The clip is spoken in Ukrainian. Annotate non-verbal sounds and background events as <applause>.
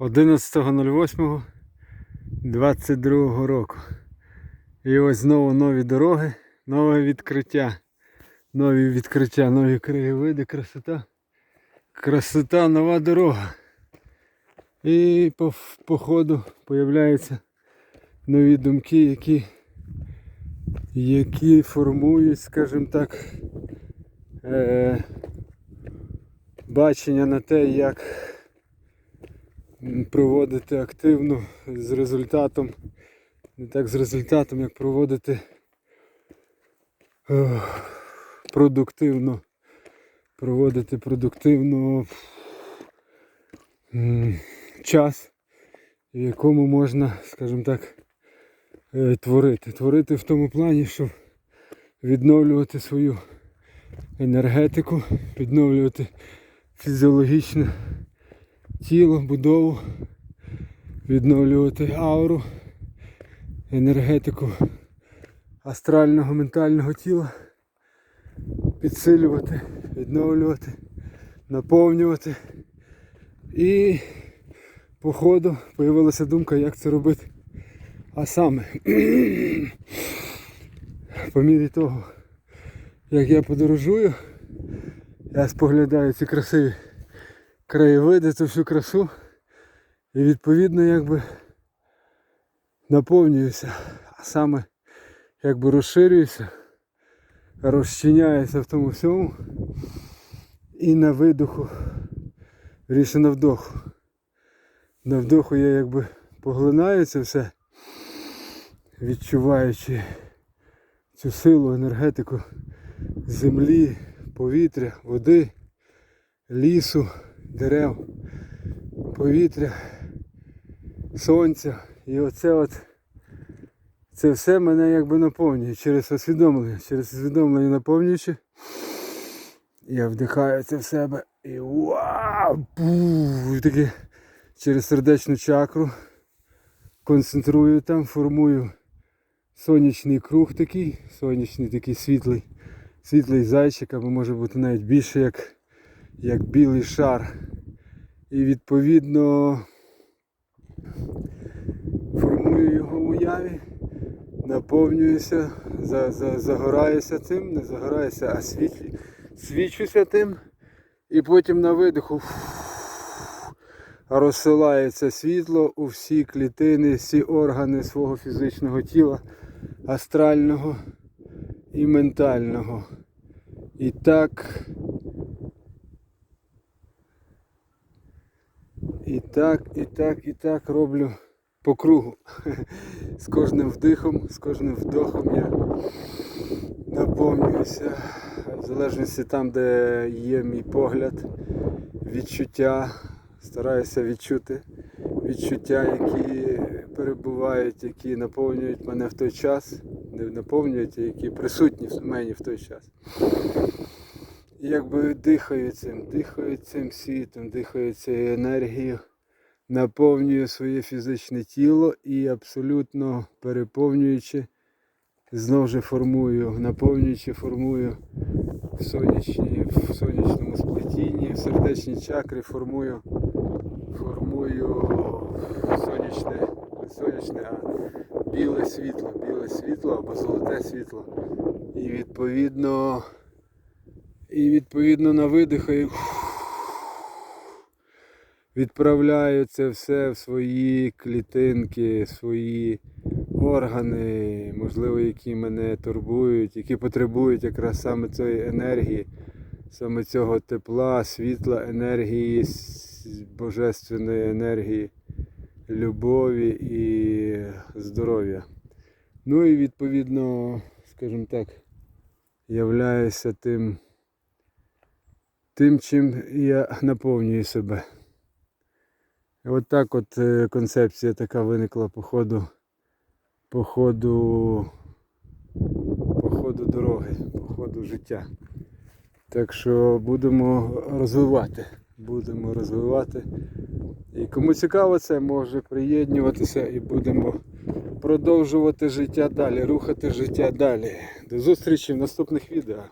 11.08.22 року. І ось знову нові дороги, нове відкриття. Нові відкриття, нові краєвиди, красота. Красота, нова дорога. І по, по ходу появляються нові думки, які, які формують, скажімо так, е, бачення на те, як проводити активно з результатом, не так з результатом, як проводити е, продуктивно, проводити продуктивно час, в якому можна, скажімо так, е, творити. Творити в тому плані, щоб відновлювати свою енергетику, відновлювати фізіологічне тіло, будову, відновлювати ауру, енергетику астрального ментального тіла, підсилювати, відновлювати, наповнювати. І по ходу появилася думка, як це робити. А саме, <clears throat> по мірі того, як я подорожую, я споглядаю ці красиві краєвиди, цю всю красу. І відповідно якби наповнююся, а саме якби розширююся, розчиняюся в тому всьому. І на видоху, вірніше на вдоху. На вдоху я якби поглинаю це все, відчуваючи цю силу, енергетику землі, повітря, води, лісу, дерев, повітря, сонця. І оце от це все мене якби наповнює через усвідомлення, через усвідомлення наповнюючи. Я вдихаю це в себе і вау! І через сердечну чакру. Концентрую там, формую сонячний круг такий, сонячний такий світлий, світлий зайчик, або може бути навіть більше як, як білий шар. І відповідно формую його в уяві, наповнююся, за, за, загораюся цим, не загораюся, а світлі, свічуся тим. І потім на видиху розсилається світло у всі клітини, всі органи свого фізичного тіла, астрального і ментального. І так. І так, і так, і так роблю по кругу. З кожним вдихом, з кожним вдохом я наповнююся. В залежності там, де є мій погляд, відчуття, стараюся відчути відчуття, які перебувають, які наповнюють мене в той час, не наповнюють, а які присутні в мені в той час. Якби дихаю цим, дихаю цим світом, дихаю цією енергією, наповнюю своє фізичне тіло і абсолютно переповнюючи, знову ж формую, наповнюючи, формую в, сонячні, в сонячному сплетінні, в сердечній чакрі формую, формую сонячне, не сонячне, а біле світло, біле світло або золоте світло. І відповідно, і відповідно на видихаю відправляю це все в свої клітинки, свої органи, можливо, які мене турбують, які потребують якраз саме цієї енергії, саме цього тепла, світла, енергії, божественної енергії, любові і здоров'я. Ну і відповідно, скажімо так, являюся тим, тим, чим я наповнюю себе. От так от е, концепція така виникла по ходу, по ходу, по ходу дороги, по ходу життя. Так що будемо розвивати. Будемо розвивати. І кому цікаво це, може приєднуватися і будемо продовжувати життя далі, рухати життя далі. До зустрічі в наступних відео.